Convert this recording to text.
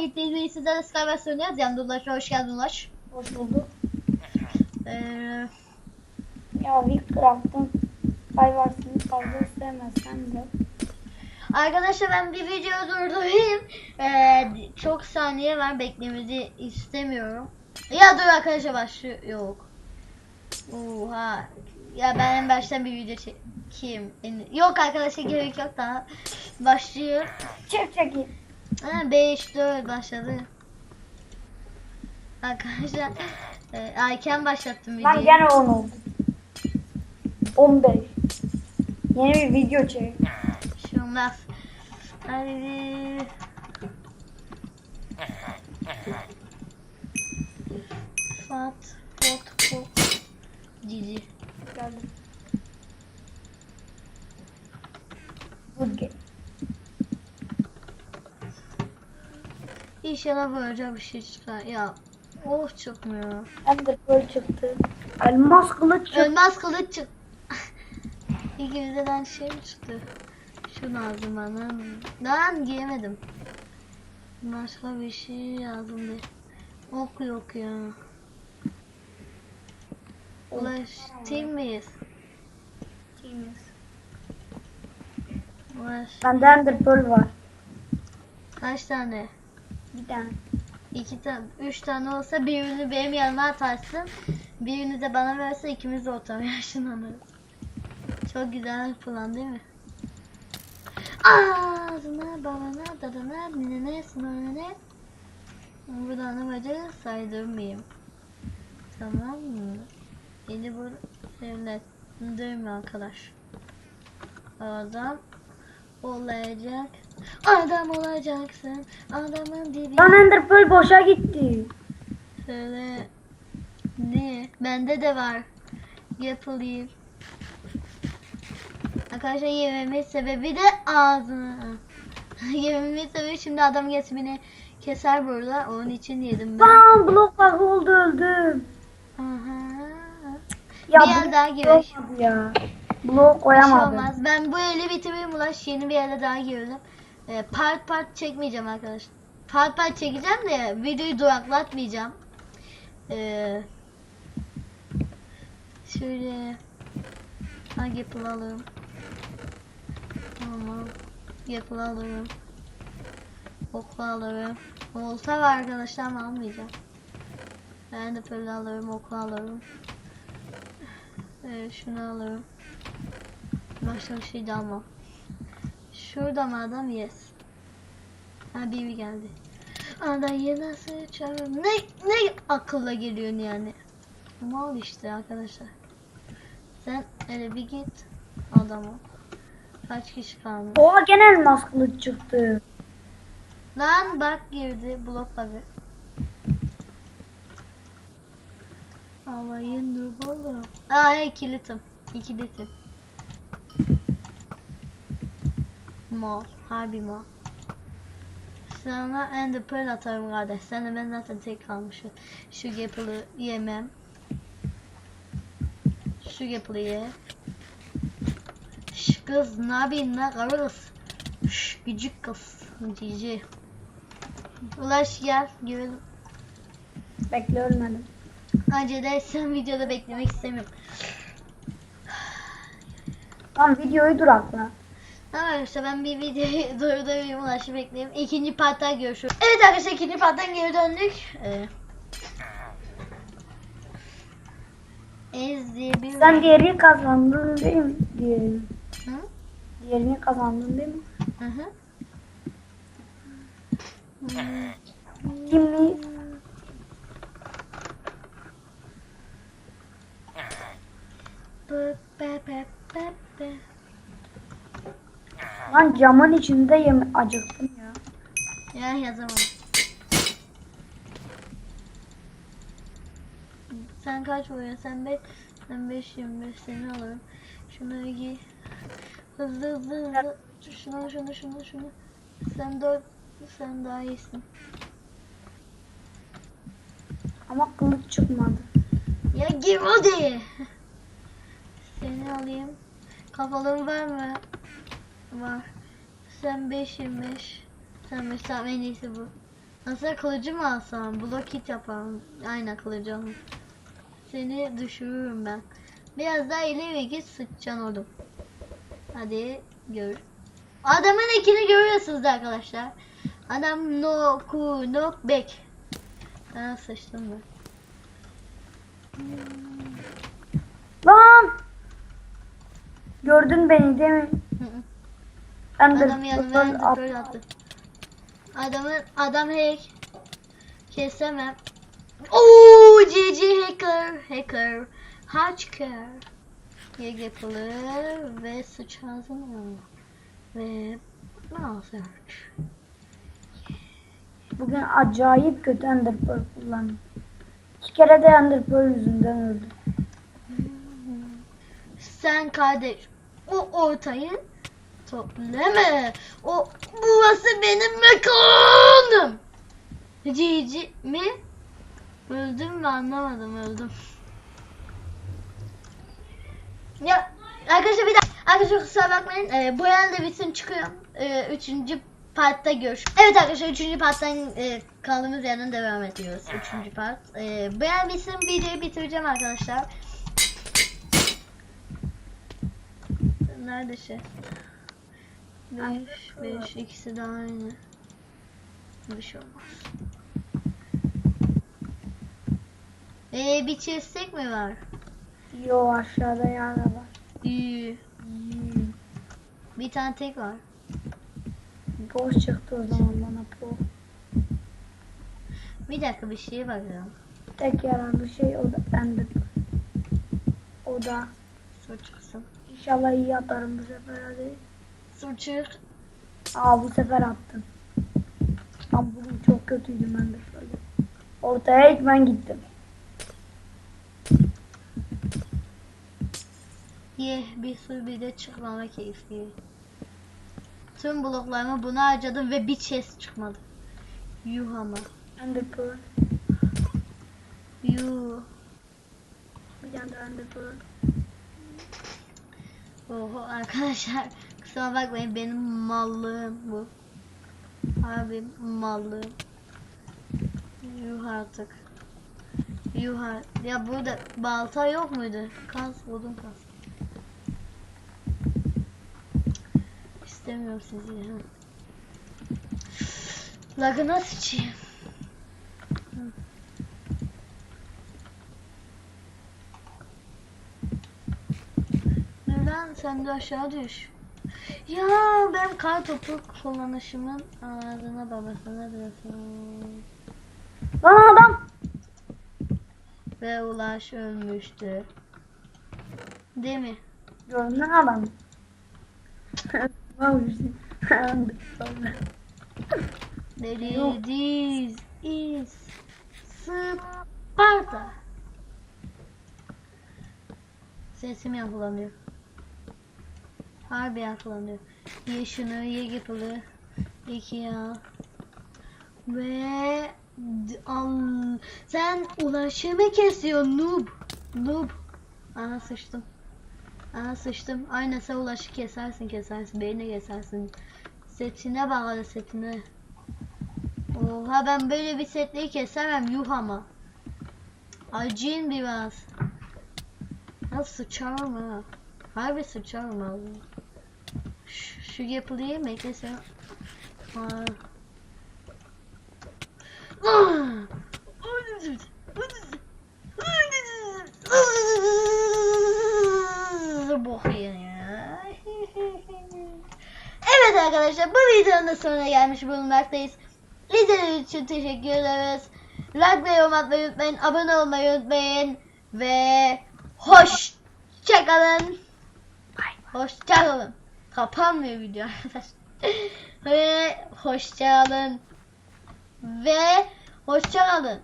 gittiğiniz bir sizlerle Skywars oynuyoruz. Yanımda Ulaş, hoş geldin Ulaş. Hoş bulduk. Ee, Ya Witcraft'ın Skywars'ını fazla sevmezsem de. arkadaşlar ben bir video durdurayım. Ee, çok saniye var beklemenizi istemiyorum. Ya dur arkadaşlar başlıyor. Yok. Oha. Ya ben en baştan bir video çekeyim. Yok arkadaşlar gerek yok daha. Başlıyor. Çek çekil. Ha 5 4 başladı. Arkadaşlar e, erken başlattım videoyu. gene 10 oldu. 15. Yeni bir video çek. Şu olmaz. Hadi. Fat, fot, fot. Cici. Geldim. Good game. İnşallah böyle bir şey çıkar. Ya oh çıkmıyor. Ender çıktı. Elmas kılıç çıktı. Ölmez kılıç çık. İkimizden şey mi çıktı? Şu lazım bana. Lan giyemedim. Başka bir şey lazım değil. Ok yok ya. Ulaş team miyiz? Ulaş Bende Ender Pearl var. kaç tane? Bir tane. İki tane, üç tane olsa birini benim yanıma atarsın. Birini de bana verse ikimiz de ortaya yaşlanırız. Çok güzel plan değil mi? Ağzına, babana, dadana, ninene, sinirine. Buradan amacı saydırmayayım. Tamam mı? Yeni bu evlendirme arkadaş. Adam olacak. Adam olacaksın. Adamın dibi. Lan Ender Pearl boşa gitti. Şöyle ne? Bende de var. Yapılayım. Arkadaşlar yememin sebebi de ağzını. yememin sebebi şimdi adam kesmini keser burada. Onun için yedim ben. Lan blok bug oldu öldüm. Aha. Ya Bir yer daha olmadı ya. Blok Bir şey koyamadım. olmaz. Ben bu eli bitireyim ulaş. Yeni bir yere daha girdim. Ee, part part çekmeyeceğim arkadaşlar. Part part çekeceğim de videoyu duraklatmayacağım. Ee, şöyle hangi yapılı alalım? Tamam. Yapılı alalım. Oklu alırım. Olsa var arkadaşlar ama almayacağım. Ben de böyle alırım, oklu alırım. Ee, şunu alırım. Başka bir şey de almam. Şurada mı adam? Yes. Ha biri geldi. Adayı nasıl çağırırım? Ne, ne akılla geliyorsun yani? Mal işte arkadaşlar. Sen hele bir git adama. Kaç kişi kaldı? Oha gene elmas kılıç çıktı. Lan bak girdi blok bug'ı. Alayın dubalı. Aa hey kilitim. İkilitim. Mal. Harbi mal. Sana ender pearl atarım kardeş. Sen de ben zaten tek kalmışım. Şu yapılı yemem. Şu yapılı ye. Şş kız ne yapayım lan karız. Şş gücük kız. Cici. Ulaş gel girelim. Bekle ölmedim. Acele sen videoda beklemek istemiyorum. Lan videoyu durakla. Arkadaşlar ben bir videoyu durdurayım Ulaş'ı bekleyeyim. İkinci partta görüşürüz. Evet arkadaşlar ikinci parttan geri döndük. Ee, Ez diye bir... Sen diğerini kazandın değil mi? Diğerini. Hı? Diğerini kazandın değil mi? Hı hı. Kimi? Bı- be- be- be- be. Lan camın içinde yem acıktım ya. Ya yazamadım. Sen kaç vuruyorsun? Sen 5 sen 5 25 seni alırım. Şunu giy. Hızlı hızlı hızlı. Şunu şunu şunu şunu. Sen 4 sen daha iyisin. Ama kılıç çıkmadı. Ya gir hadi. Seni alayım. Kafalığın var mı? Var. Sen 5 25. Sen mesela en iyisi bu. Aslında kılıcı mı alsam? Blok hit yapalım. Aynen kılıcı alalım. Seni düşürürüm ben. Biraz daha ileri git sıçacaksın oğlum. Hadi gör. Adamın ekini görüyorsunuz arkadaşlar. Adam no ku no back. Ben sıçtım ben. Lan! Gördün beni değil mi? Ender Adam yanıma pearl attı. Adamın adam hack. Kesemem. Oo GG hacker hacker. Hacker. Yeg yapılır ve suç ağzına. Ve search. Bugün acayip kötü Ender Pearl kullandım. İki kere de Ender Pearl yüzünden öldüm. Sen kardeş o ortayı toplama. O burası benim mekanım. Cici mi? Öldüm mü anlamadım öldüm. Ya arkadaşlar bir dakika. Arkadaşlar kusura bakmayın. Ee, bu elde bitsin çıkıyorum. Ee, üçüncü partta görüşürüz. Evet arkadaşlar üçüncü parttan e, kaldığımız yerden devam ediyoruz. Üçüncü part. Ee, bu el bitsin videoyu bitireceğim arkadaşlar. Nerede şey? 5 5 ikisi de aynı. Bir şey olmaz. Ee, bir çizsek mi var? Yo aşağıda yara var. İyi. Bir tane tek var. Boş çıktı o zaman bana bu. Bir dakika bir şeye bakıyorum. Tek yararlı şey o da Pearl. O da Sur çıksın. inşallah iyi atarım bu sefer hadi. Sur çık. Aa bu sefer attım. Ama bugün çok kötüydüm Ender Pearl'de. Ortaya ilk ben gittim. Ye bir sur bir de çıkmama keyifli. Tüm bloklarımı buna harcadım ve bir chest çıkmadı. Yuh ama. Ender Pearl. Yuh. Bir tane de Ender Pearl. Oho arkadaşlar kusura bakmayın benim mallığım bu. Abi mallığım. Yuh artık. Yuh artık. Ya burada balta yok muydu? Kaz buldum kaz. İstemiyorum sizi ya. Lagına sıçayım. Neden sen de aşağı düş? Ya ben kar topu kullanışımın ağzına babasına diyorsun. Lan adam! Ve Ulaş ölmüştü. Değil mi? Gördün adam? This is Sparta. Sesim yankılanıyor. Harbi yankılanıyor. Ye şunu, ye yapılı. İki ya. Ve al, sen ulaşımı kesiyorsun noob. Noob. Aha sıçtım. Aha sıçtım. Aynen sen ulaşı kesersin kesersin. Beyni kesersin. Setine hadi setine. Oha ben böyle bir setliği kesemem yuh ama. Acıyın biraz. Nasıl sıçarım ha. Harbi sıçarım ağzına. Şu, şu yapılıyı mı eklesem? Aa. Ah! Bok ya. Evet arkadaşlar bu videonun da sonuna gelmiş bulunmaktayız. İzlediğiniz için teşekkür ederiz. Like ve yorum atmayı unutmayın. Abone olmayı unutmayın. Ve hoşçakalın. Hoşçakalın. Kapanmıyor video arkadaşlar. Ve hoşçakalın. Ve hoşçakalın.